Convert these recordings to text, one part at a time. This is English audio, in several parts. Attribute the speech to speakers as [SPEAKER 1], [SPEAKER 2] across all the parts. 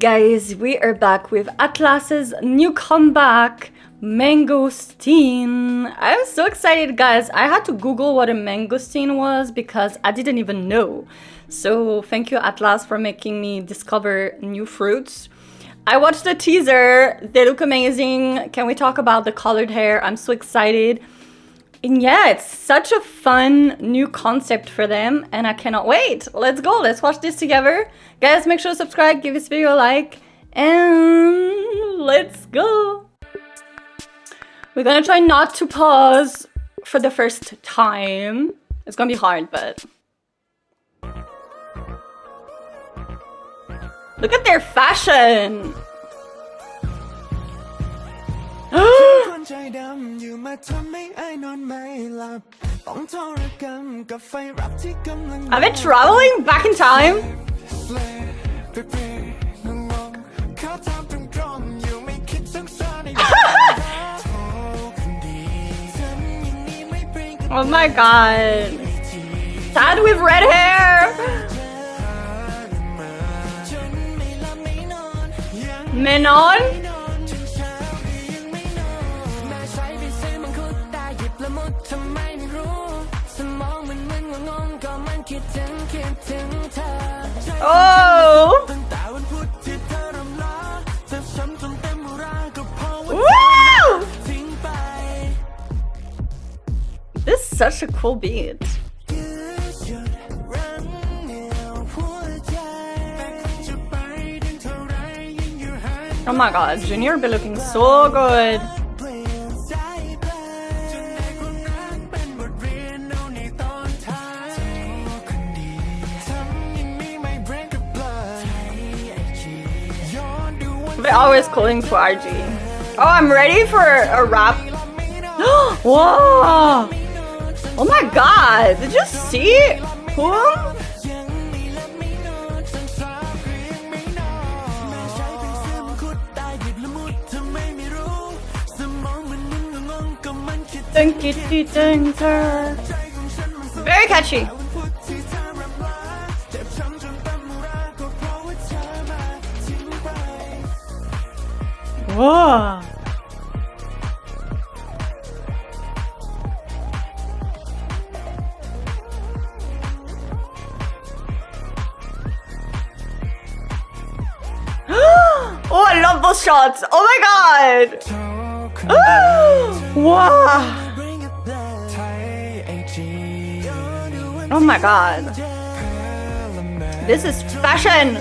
[SPEAKER 1] Guys, we are back with Atlas's new comeback, Mangosteen. I'm so excited, guys. I had to Google what a mangosteen was because I didn't even know. So, thank you, Atlas, for making me discover new fruits. I watched the teaser, they look amazing. Can we talk about the colored hair? I'm so excited. And yeah, it's such a fun new concept for them, and I cannot wait. Let's go, let's watch this together. Guys, make sure to subscribe, give this video a like, and let's go. We're gonna try not to pause for the first time. It's gonna be hard, but. Look at their fashion!
[SPEAKER 2] คนใจดำอยู่มาทำให้ไอ้นอนไม่หลับ ต้องทรกรรมกับไฟรับที่กำลัง
[SPEAKER 1] Are they traveling back in time?
[SPEAKER 2] เลไปเปรย์งงๆเขาทำตรงตรงๆอยู่ไม่คิดสงสารในโทรคนดีทำอย่างนี้ไม่เปรงกับ
[SPEAKER 1] Oh my god. Dad with red hair!
[SPEAKER 2] จนไม่หลับไม่นอนยัง
[SPEAKER 1] Menon?
[SPEAKER 2] คิดถึงคิดถึงเธอ
[SPEAKER 1] Oh!
[SPEAKER 2] ตั้งแต่วันพุธที่เธอรำลาเจ็บช้ำจนเต็มอุราก็เพราะว่า
[SPEAKER 1] Woo!
[SPEAKER 2] ทิ้งไป
[SPEAKER 1] This is such a cool beat.
[SPEAKER 2] ยืดหยุดรั้งเหนี่ยวหัวใจแต่จะไปได้เท่าไรยิ่งอยู่ห่าง
[SPEAKER 1] Oh my god, Junior be looking so good. They're always calling for RG. Oh, I'm ready for a rap. Whoa! Oh my god! Did you see whom? Very catchy. Bravo. oh, I love those shots. Oh my god. Wow. Oh my god. This is fashion.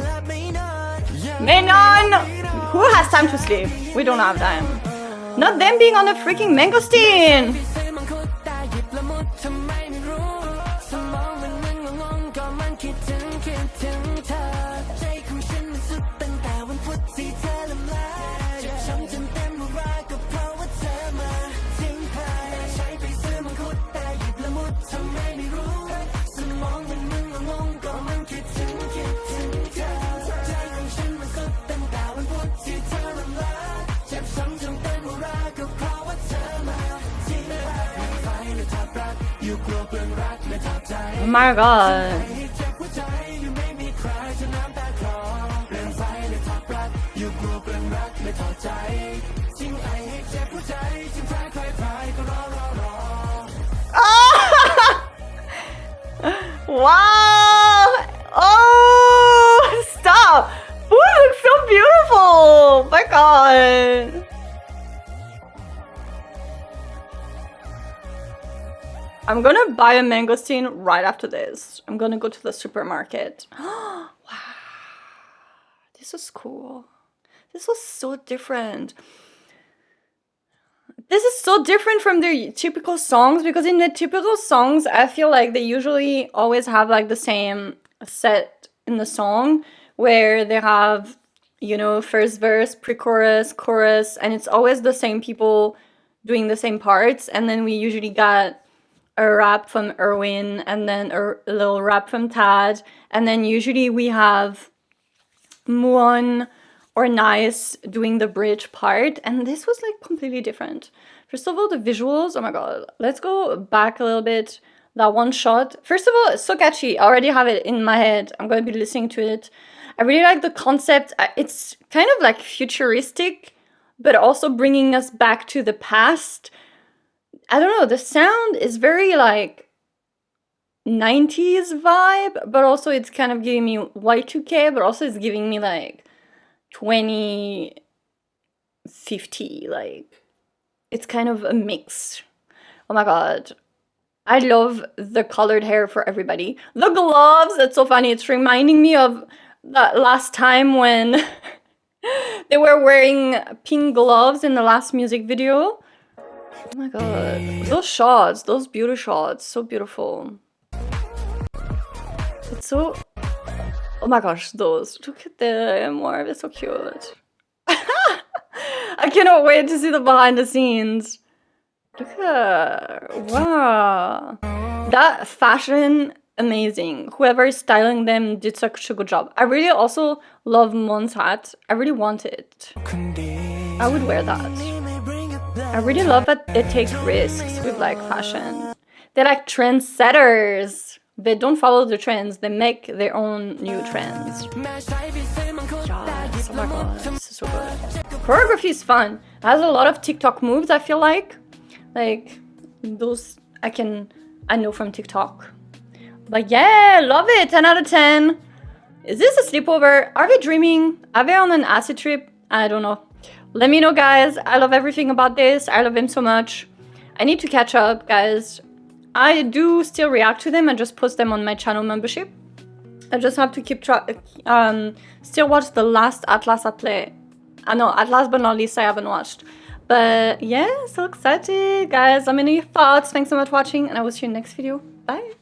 [SPEAKER 1] Mignon! Who has time to sleep? We don't have time. Not them being on a freaking mangosteen!
[SPEAKER 2] ยทับรักอยู่กลัวเปลืองรักเลยถอใจทิ้งไอให้เจ็บหัวใจทิ้งแพ้
[SPEAKER 1] I'm gonna buy a mangosteen right after this. I'm gonna go to the supermarket. wow! This was cool. This was so different. This is so different from their typical songs because in the typical songs, I feel like they usually always have like the same set in the song where they have, you know, first verse, pre chorus, chorus, and it's always the same people doing the same parts. And then we usually got a rap from Erwin and then a, little rap from Tad. And then usually we have Muon or Nice doing the bridge part, and this was like completely different. First of all, the visuals, oh my god, let's go back a little bit. That one shot, first of all, it's so catchy. I already have it in my head. I'm gonna be listening to it. I really like the concept. It's kind of like futuristic, but also bringing us back to the past. I don't know, the sound is very like 90s vibe, but also it's kind of giving me Y2K, but also it's giving me like 2050. Like, it's kind of a mix. Oh my god. I love the colored hair for everybody. The gloves, that's so funny. It's reminding me of that last time when they were wearing pink gloves in the last music video. Oh my god. Those shots, those beauty shots, so beautiful. It's so. Oh my gosh, those. Look at them more. They're so cute. I cannot wait to see the behind the scenes. Look at wow. That fashion amazing. Whoever is styling them did such a good job. I really also love Mon's hat. I really want it. I would wear that. I really love that they take risks with like fashion. They're like trendsetters. They don't follow the trends, they make their own new trends. Oh my god, this is so good. Choreography is fun. It has a lot of TikTok moves, I feel like. Like those I can I know from TikTok. But yeah, love it. 10 out of 10. Is this a sleepover? Are they dreaming? Are they on an acid trip? I don't know. Let me know, guys. I love everything about this. I love him so much. I need to catch up, guys. I do still react to them and just post them on my channel membership. I just have to keep track. Um, still watch the last Atlas at play. I know, at last but not least, I haven't watched. But yeah, so excited, guys. Let me know your thoughts. Thanks so much for watching, and I will see you in the next video. Bye.